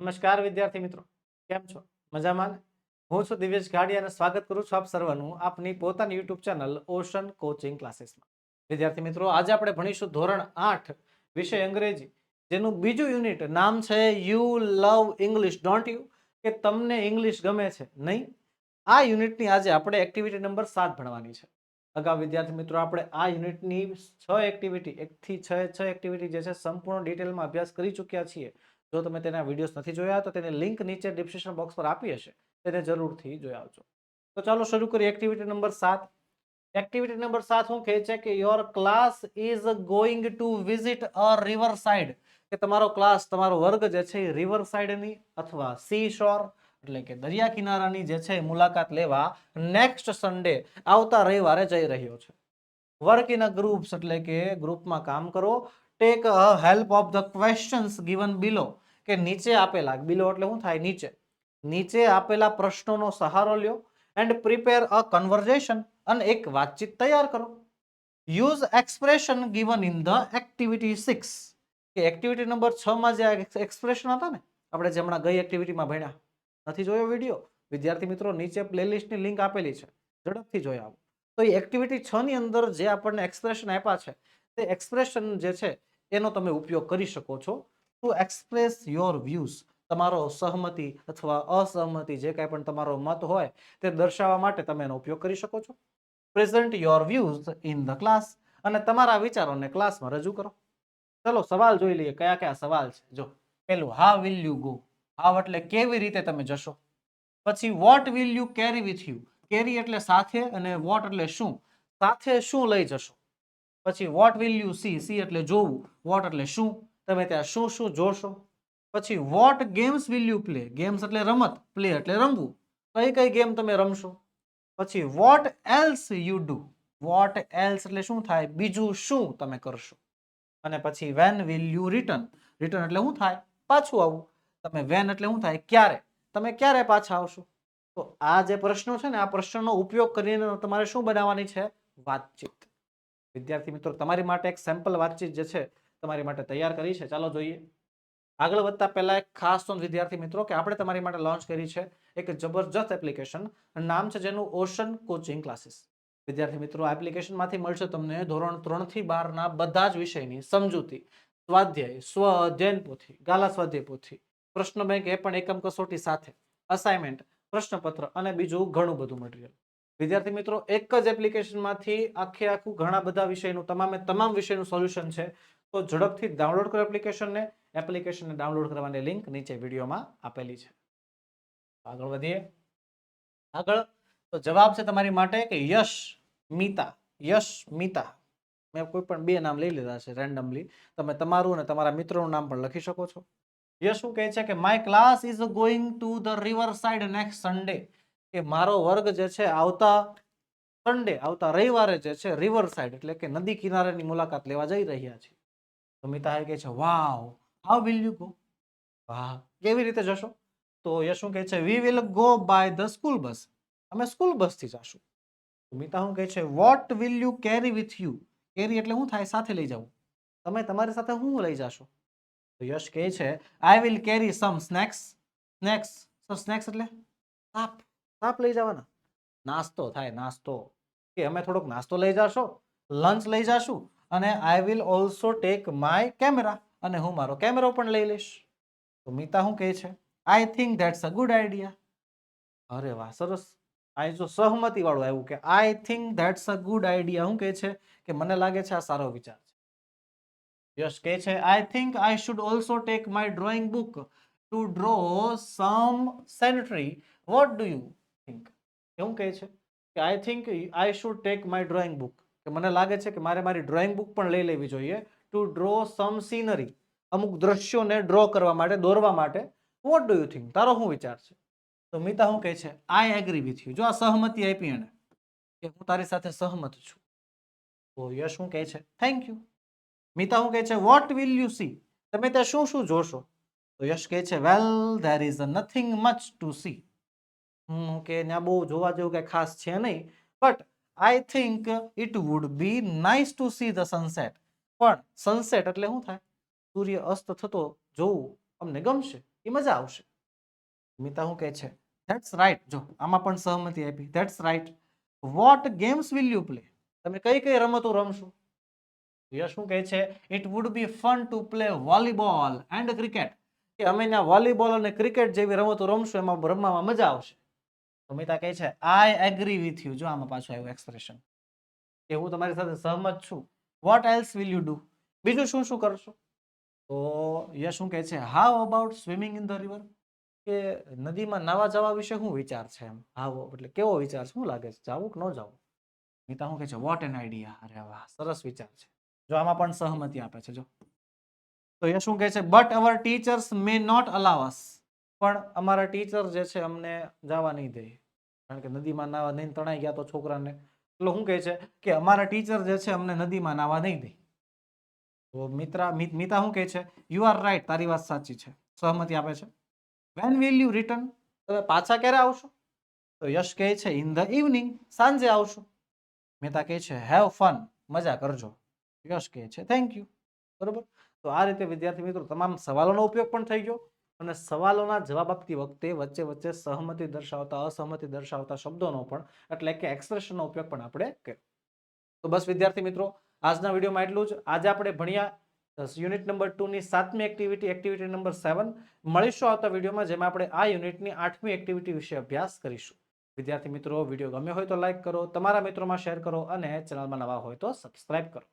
નમસ્કાર વિદ્યાર્થી મિત્રો. કેમ છો? મજામાં? હું છું દિવ્યેશ ગાડી અને સ્વાગત કરું છું આપ સર્વનું આપની પોતાની યુટ્યુબ ચેનલ ઓશન કોચિંગ ક્લાસીસમાં. વિદ્યાર્થી મિત્રો, આજે આપણે ભણીશું ધોરણ આઠ વિષય અંગ્રેજી, જેનું બીજું યુનિટ નામ છે you love English don't you કે તમને ઇંગ્લિશ ગમે છે, નહીં? આ યુનિટની આજે આપણે એક્ટિવિટી નંબર સાત ભણવાની છે. અગાઉ વિદ્યાર્થી મિત્રો, આપણે આ યુનિટની છ એક્ટિવિટી એકથી છ છ એક્ટિવિટી જે છે, સંપૂર્ણ ડિટેલમાં અભ્યાસ કરી ચૂક્યા છીએ. જો તમે તેના વિડીયોઝ નથી જોયા, તો તેને લિંક નીચે ડિસ્ક્રિપ્શન બોક્સ પર આપી હશે. તેને જરૂરથી જોઈ આવજો. તો ચાલો શરૂ કરીએ એક્ટિવિટી નંબર સાત. એક્ટિવિટી નંબર સાત શું કહે છે કે your class is going to visit a river side કે તમારો ક્લાસ તમારો વર્ગ જે છે એ રિવર સાઇડની અથવા સી શોર એટલે કે દરિયા કિનારાની જે છે મુલાકાત લેવા નેક્સ્ટ સન્ડે આવતા રવિવારે જઈ રહ્યો છે. વર્ક ઇન અ ગ્રુપ્સ એટલે કે ગ્રુપમાં કામ કરો. Take a help of the questions given below કે નીચે આપેલા બિલો એટલે શું થાય? નીચે. નીચે આપેલા પ્રશ્નોનો સહારો લ્યો એન્ડ પ્રિપેર અ કન્વર્ઝેશન અને એક વાતચીત તૈયાર કરો. Use expression given in the activity six કે એક્ટિવિટી નંબર છ માં જે એક્સપ્રેશન હતા ને, આપણે જે હમણાં ગઈ એક્ટિવિટીમાં ભણ્યા. નથી જોયો વીડિયો વિદ્યાર્થી મિત્રો, નીચે પ્લેલિસ્ટની લિંક આપેલી છે. ઝડપથી જોઈ આવો. તો એ એક્ટિવિટી છ ની અંદર જે આપણને એક્સપ્રેશન આપ્યા છે, તે એક્સપ્રેશન જે છે, એનો તમે ઉપયોગ કરી શકો છો. ટુ એક્સપ્રેસ યોર વ્યૂઝ તમારો સહમતિ અથવા અસહમતિ જે કાંઈ પણ તમારો મત હોય તે દર્શાવવા માટે તમે એનો ઉપયોગ કરી શકો છો. Present your views in the class અને તમારા વિચારોને ક્લાસમાં રજૂ કરો. ચલો સવાલ જોઈ લઈએ કયા કયા સવાલ છે. જો પેલું how will you go how એટલે કેવી રીતે તમે જશો? પછી what will you carry with you carry એટલે સાથે અને વોટ એટલે શું? સાથે શું લઈ જશો? પછી what will you see see એટલે જોવું. વોટ એટલે શું? તમે ત્યાં શું શું જોશો? પછી what games will you play games એટલે રમત પ્લે એટલે રમવું. કઈ કઈ ગેમ તમે રમશો? પછી what else you do what else એટલે શું થાય? બીજું શું તમે કરશો? અને પછી when will you return return એટલે શું થાય? પાછું આવવું તમે વેન એટલે શું થાય? ક્યારે? તમે ક્યારે પાછા આવશો? તો આ જે પ્રશ્નો છે ને, આ પ્રશ્નનો ઉપયોગ કરીને તમારે શું બનાવવાની છે? વાતચીત. વિદ્યાર્થી મિત્રો, તમારી માટે એક સેમ્પલ વાતચીત જે છે તમારી માટે તૈયાર કરી છે. ચાલો જોઈએ. આગળ વધતા પહેલા એક ખાસ નોંધ, વિદ્યાર્થી મિત્રો, કે આપણે તમારી માટે લોન્ચ કરી છે એક જબરજસ્ત એપ્લિકેશન નામ છે જેનું ઓશન કોચિંગ ક્લાસીસ વિદ્યાર્થી મિત્રો, આ એપ્લિકેશનમાંથી મળશે તમને ધોરણ ત્રણથી બારના બધા જ વિષયની સમજૂતી. સ્વાધ્યાય, સ્વ અધ્યયન પોથી, ગાલા સ્વાધ્યાય પોથી, પ્રશ્ન બેંક એ પણ એકમ કસોટી સાથે અસાઇનમેન્ટ પ્રશ્નપત્ર અને બીજું ઘણું બધું મટીરિયલ વિદ્યાર્થી મિત્રો, એક જ એપ્લિકેશનમાંથી આખે આખું ઘણા બધા વિષયનું, તમામે તમામ વિષયનું સોલ્યુશન છે. તો ઝડપથી ડાઉનલોડ કરો એપ્લિકેશનને. એપ્લિકેશનને ડાઉનલોડ કરવાની લિંક નીચે વિડીયોમાં આપેલી છે. આગળ વધીએ. આગળ. તો જવાબ છે તમારી માટે કે યશ મિતા યશ મિતા. મેં કોઈ પણ બે નામ લઈ લીધા છે રેન્ડમલી તમે તમારું અને તમારા મિત્રોનું નામ પણ લખી શકો છો. યશ શું કહે છે કે my class is going to the river side next Sunday કે મારો વર્ગ જે છે આવતા સન્ડે આવતા રવિવારે જે છે રિવર સાઇડ એટલે કે નદી કિનારેની મુલાકાત લેવા જઈ રહ્યા છે તો મિતા કહે છે, wow how will you go વાહ, કેવી રીતે જશો? તો યશ શું કહે છે we will go by the school bus અમે સ્કૂલ બસથી જશું. મિતા શું કહે છે what will you carry with you carry એટલે શું થાય, સાથે લઈ જાઉં. તમે તમારી સાથે શું લઈ જાશો? તો યશ કહે છે I will carry some snacks snacks snacks એટલે? સાપ સાપ લઈ જવાના. નાસ્તો થાય, નાસ્તો. કે અમે થોડોક નાસ્તો લઈ જાશો? લંચ લઈ જાશું? અને I will also take my camera અને હું મારો કેમેરો પણ લઈ લઈશ. તો મિતા શું કહે છે? I think that's a good idea અરે વાહ, સરસ. આ જો સહમતી વાળું આવ્યું કે I think that's a good idea શું કહે છે? કે મને લાગે છે આ સારો વિચાર છે. યશ કહે છે I think I should also take my drawing book to draw some scenery what do you think એવું કહે છે કે I think I should take my drawing book કે મને લાગે છે કે મારે મારી ડ્રોઈંગ બુક પણ લઈ લેવી જોઈએ ટુ ડ્રો સમ સીનરી અમુક દ્રશ્યોને ડ્રો કરવા માટે, દોરવા માટે. વોટ ડુ યુ થિંક તારો શું વિચાર છે? તો મિતા શું કહે છે? આઈ એગ્રી વિથ યુ જો આ સહમતી આપી એને, કે હું તારી સાથે સહમત છું. તો યશ શું કહે છે? થેન્ક યુ મિતા શું કહે છે? વોટ વિલ યુ સી તમે ત્યાં શું શું જોશો? તો યશ કહે છે well there is nothing much to see હું કે, ત્યાં બહુ જોવા જેવું કંઈ ખાસ છે નહીં. But I think it would be nice to see the sunset પણ સનસેટ એટલે શું થાય? સૂર્ય અસ્ત થતો જોવું અમને ગમશે, એ મજા આવશે. મિતા શું કહે છે? ધેટ્સ રાઈટ જો, આમાં પણ સહમતી આપી. That's right what games will you play તમે કઈ કઈ રમતો રમશો? યશ શું કહે છે? It would be fun to play volleyball and cricket કે અમે ત્યાં વોલીબોલ અને ક્રિકેટ જેવી રમતો રમશું, એમાં રમવામાં મજા આવશે. તો મિતા કહે છે આઈ એગ્રી વિથ યુ જો આમાં પાછું આવ્યું એક્સપ્રેશન કે હું તમારી સાથે સહમત છું. What else will you do બીજું શું શું કરશો? તો યશ શું કહે છે how about swimming in the river કે નદીમાં નાવા જવા વિશે શું વિચાર છે એમ? હાવ એટલે કેવો વિચાર શું લાગે છે? જવું કે ન જાવું? મિતા શું કહે છે વોટ એન આઈડિયા અરે વાહ, સરસ વિચાર છે. જો આમાં પણ સહમતિ આપે છે, જો. તો એ શું કહે છે but our teachers may not allow us પણ અમારા ટીચર જે છે, અમને જવા નહીં દે. કારણ કે નદીમાં નાવા નહીં તણાઈ ગયા તો છોકરાને. એટલે શું કહે છે કે અમારા ટીચર જે છે અમને નદીમાં નાવા નહીં દે. તો મિત્રા, મિતા શું કહે છે? યુ આર રાઈટ તારી વાત સાચી છે. સહમતિ આપે છે. વેન વિલ યુ રિટર્ન તમે પાછા ક્યારે આવશો? તો યશ કહે છે ઇન ધ ઇવનિંગ સાંજે આવશો. મહેતા કહે છે હેવ ફન મજા કરજો. યશ કહે છે થેન્ક યુ બરોબર? તો આ રીતે વિદ્યાર્થી મિત્રો તમામ સવાલોનો ઉપયોગ પણ થઈ ગયો. અને સવાલોના જવાબ આપતી વખતે વચ્ચે વચ્ચે સહમતિ દર્શાવતા, અસહમતિ દર્શાવતા શબ્દોનો પણ, એટલે કે એક્સપ્રેશનનો ઉપયોગ પણ આપણે કર્યો. તો બસ વિદ્યાર્થી મિત્રો, આજના વિડીયોમાં એટલું જ. આજે આપણે ભણ્યા યુનિટ નંબર ટુની સાતમી એક્ટિવિટી એક્ટિવિટી નંબર સેવન મળીશું આવતા વિડીયોમાં, જેમાં આપણે આ યુનિટની આઠમી એક્ટિવિટી વિશે અભ્યાસ કરીશું. વિદ્યાર્થી મિત્રો, વીડિયો ગમ્યો હોય તો લાઇક કરો, તમારા મિત્રોમાં શેર કરો અને ચેનલમાં નવા હોય તો સબસ્ક્રાઇબ કરો.